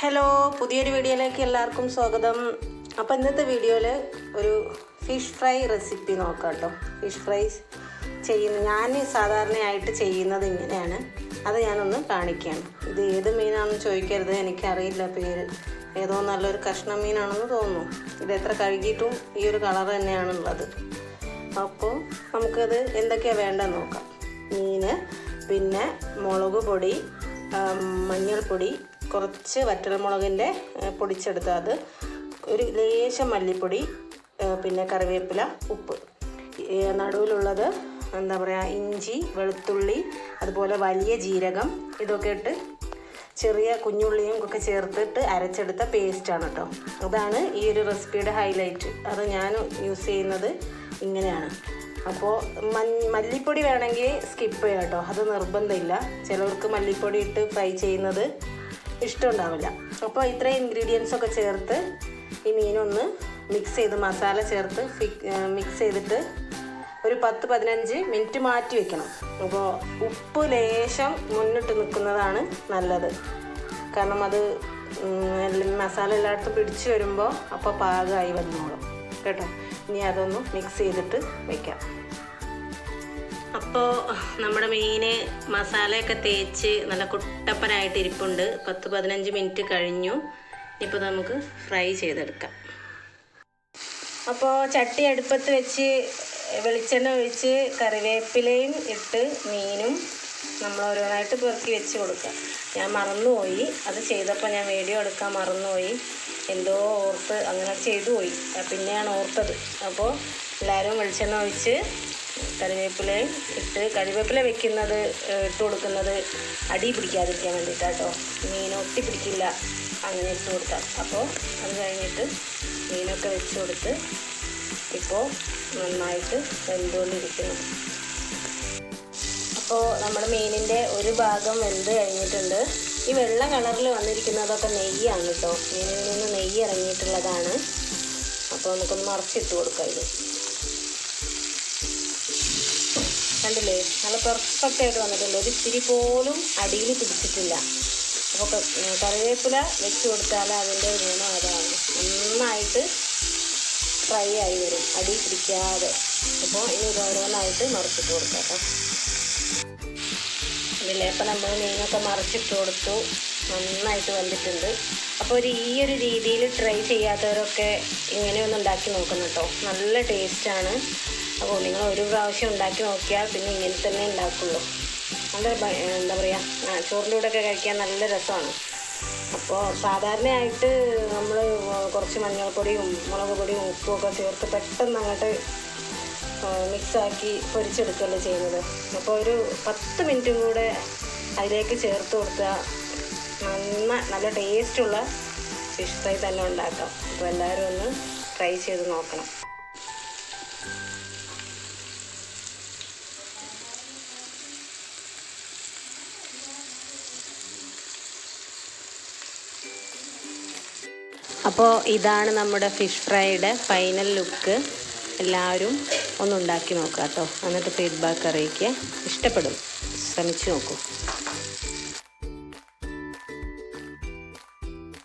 Hello പുതിയൊരു വീഡിയോയിലേക്ക് എല്ലാവർക്കും സ്വാഗതം. അപ്പോൾ ഇന്നത്തെ വീഡിയോയിൽ ഒരു ഫിഷ് ഫ്രൈ റെസിപ്പി നോക്കാം കേട്ടോ. ഫിഷ് ഫ്രൈ ചെയ്യുന്ന ഞാൻ സാധാരണയായിട്ട് ചെയ്യുന്നത് ഇങ്ങനെയാണ്. അത് ഞാനൊന്ന് കാണിക്കുകയാണ് ഇത് ഏത് മീനാണെന്ന് ചോദിക്കരുത്. എനിക്കറിയില്ല പേര്. ഏതോ നല്ലൊരു കഷ്ണം മീനാണെന്ന് തോന്നുന്നു. ഇത് എത്ര കഴുകിയിട്ടും ഈ ഒരു കളർ തന്നെയാണുള്ളത്. അപ്പോൾ നമുക്കത് എന്തൊക്കെയാണ് വേണ്ടതെന്ന് നോക്കാം. മീന് പിന്നെ മുളക് പൊടി മഞ്ഞൾപ്പൊടി കുറച്ച് വറ്റൽമുളകിന്റെ പൊടിച്ചെടുത്ത് അത് ഒരു ലേശം മല്ലിപ്പൊടി പിന്നെ കറിവേപ്പില ഉപ്പ്. നടുവിലുള്ളത് എന്താ പറയുക ഇഞ്ചി വെളുത്തുള്ളി അതുപോലെ വലിയ ജീരകം ഇതൊക്കെ ഇട്ട് ചെറിയ കുഞ്ഞുള്ളിയും ഒക്കെ ചേർത്തിട്ട് അരച്ചെടുത്ത പേസ്റ്റാണ് കേട്ടോ. അതാണ് ഈ ഒരു റെസിപ്പിയുടെ ഹൈലൈറ്റ്. അത് ഞാൻ യൂസ് ചെയ്യുന്നത് ഇങ്ങനെയാണ്. അപ്പോൾ മല്ലിപ്പൊടി വേണമെങ്കിൽ സ്കിപ്പ് ചെയ്യാം കേട്ടോ. അത് നിർബന്ധമില്ല. ചിലവർക്ക് മല്ലിപ്പൊടി ഇട്ട് ഫ്രൈ ചെയ്യുന്നത് ഇഷ്ടമുണ്ടാവില്ല. അപ്പോൾ ഇത്രയും ഇൻഗ്രീഡിയൻസ് ഒക്കെ ചേർത്ത് ഈ മീനൊന്ന് മിക്സ് ചെയ്ത് മസാല ചേർത്ത് മിക്സ് ചെയ്തിട്ട് ഒരു പത്ത് പതിനഞ്ച് മിനിറ്റ് മാറ്റി വെക്കണം. അപ്പോൾ ഉപ്പ് ലേശം മുന്നിട്ട് നിൽക്കുന്നതാണ് നല്ലത്. കാരണം അത് മസാല എല്ലായിടത്തും പിടിച്ച് വരുമ്പോൾ അപ്പോൾ പാകമായി വന്നോളും. കേട്ടോ? ഇനി അതൊന്ന് മിക്സ് ചെയ്തിട്ട് വെക്കാം. അപ്പോൾ നമ്മുടെ മീന് മസാലയൊക്കെ തേച്ച് നല്ല കുട്ടപ്പനായിട്ട് ഇരിപ്പുണ്ട്. പത്ത് പതിനഞ്ച് മിനിറ്റ് കഴിഞ്ഞു. ഇപ്പോൾ നമുക്ക് ഫ്രൈ ചെയ്തെടുക്കാം. അപ്പോൾ ചട്ടി അടുപ്പത്ത് വെച്ച് വെളിച്ചെണ്ണ ഒഴിച്ച് കറിവേപ്പിലയും ഇട്ട് മീനും നമ്മൾ ഓരോന്നായിട്ട് പെറുക്കി വെച്ച് കൊടുക്കുക ഞാൻ മറന്നുപോയി. അത് ചെയ്തപ്പോൾ ഞാൻ വീഡിയോ എടുക്കാൻ മറന്നുപോയി. എന്തോ ഓർത്ത് അങ്ങനെ ചെയ്തു പോയി പിന്നെയാണ് ഓർത്തത്. അപ്പോൾ എല്ലാവരും വെളിച്ചെണ്ണ ഒഴിച്ച് കറിവേപ്പിലയും ഇട്ട് കറിവേപ്പില വെക്കുന്നത് ഇട്ട് കൊടുക്കുന്നത് അടി പിടിക്കാതിരിക്കാൻ വേണ്ടിയിട്ടാട്ടോ മീൻ ഒട്ടി പിടിക്കില്ല. അങ്ങനെ ഇട്ട് കൊടുക്കാം. അപ്പോൾ അത് കഴിഞ്ഞിട്ട് മീനൊക്കെ വെച്ച് കൊടുത്ത് ഇപ്പോൾ നന്നായിട്ട് വെന്തുകൊണ്ടിരിക്കുന്നു. അപ്പോൾ നമ്മുടെ മീനിന്റെ ഒരു ഭാഗം വെന്ത് കഴിഞ്ഞിട്ടുണ്ട്. ഈ വെള്ള കളറിൽ വന്നിരിക്കുന്നതൊക്കെ നെയ്യാണ് കേട്ടോ മീനിൽ നിന്ന് നെയ്യ് ഇറങ്ങിയിട്ടുള്ളതാണ്. അപ്പോൾ നമുക്കൊന്ന് മറച്ചിട്ട് കൊടുക്കാം ഇത്. കണ്ടില്ലേ? നല്ല പെർഫെക്റ്റ് ആയിട്ട് വന്നിട്ടുണ്ട്. ഒരു ഇത്തിരി പോലും അടിയിൽ പിടിച്ചിട്ടില്ല. അപ്പോൾ കറിവേപ്പില വെച്ച് കൊടുത്താൽ അതിന്റെ ഗുണം അതാണ്. നന്നായിട്ട് ഫ്രൈ ആയി വരും. അടി പിടിക്കാതെ. അപ്പോൾ ഇനി ഓരോന്നായിട്ട് മറിച്ചിട്ട് കൊടുക്കാം കേട്ടോ. ഇതില്ലേ അപ്പം നമ്മൾ മീനൊക്കെ മറിച്ചിട്ട് കൊടുത്തു. നന്നായിട്ട് വന്നിട്ടുണ്ട്. അപ്പോൾ ഒരു ഈ ഒരു രീതിയിൽ ട്രൈ ചെയ്യാത്തവരൊക്കെ ഇങ്ങനെയൊന്ന് ഉണ്ടാക്കി നോക്കുന്നു കേട്ടോ. നല്ല ടേസ്റ്റാണ് അപ്പോൾ നിങ്ങൾ ഒരു പ്രാവശ്യം ഉണ്ടാക്കി നോക്കിയാൽ പിന്നെ ഇങ്ങനെ തന്നെ ഉണ്ടാക്കുള്ളൂ. നല്ല എന്താ പറയുക ചോറിന്റെ ഒക്കെ കഴിക്കാൻ നല്ല രസമാണ്. അപ്പോൾ സാധാരണയായിട്ട് നമ്മൾ കുറച്ച് മഞ്ഞൾപ്പൊടിയും മുളക് പൊടിയും ഉപ്പും ഒക്കെ ചേർത്ത് പെട്ടെന്ന് അങ്ങോട്ട് മിക്സാക്കി പൊരിച്ചെടുക്കുകയല്ലേ ചെയ്യുന്നത്. അപ്പോൾ ഒരു പത്ത് മിനിറ്റും കൂടെ അതിലേക്ക് ചേർത്ത് കൊടുത്താൽ നന്ന നല്ല ടേസ്റ്റുള്ള ഫിഷ് ഫ്രൈ തന്നെ ഉണ്ടാക്കാം. അപ്പോൾ എല്ലാവരും ഒന്ന് ട്രൈ ചെയ്ത് നോക്കണം. അപ്പോൾ ഇതാണ് നമ്മുടെ ഫിഷ് ഫ്രൈയുടെ ഫൈനൽ ലുക്ക്. എല്ലാവരും ഒന്നുണ്ടാക്കി നോക്കാം കേട്ടോ എന്നിട്ട് ഫീഡ്ബാക്ക് അറിയിക്കുക. ഇഷ്ടപ്പെടും. ശ്രമിച്ചു നോക്കൂ.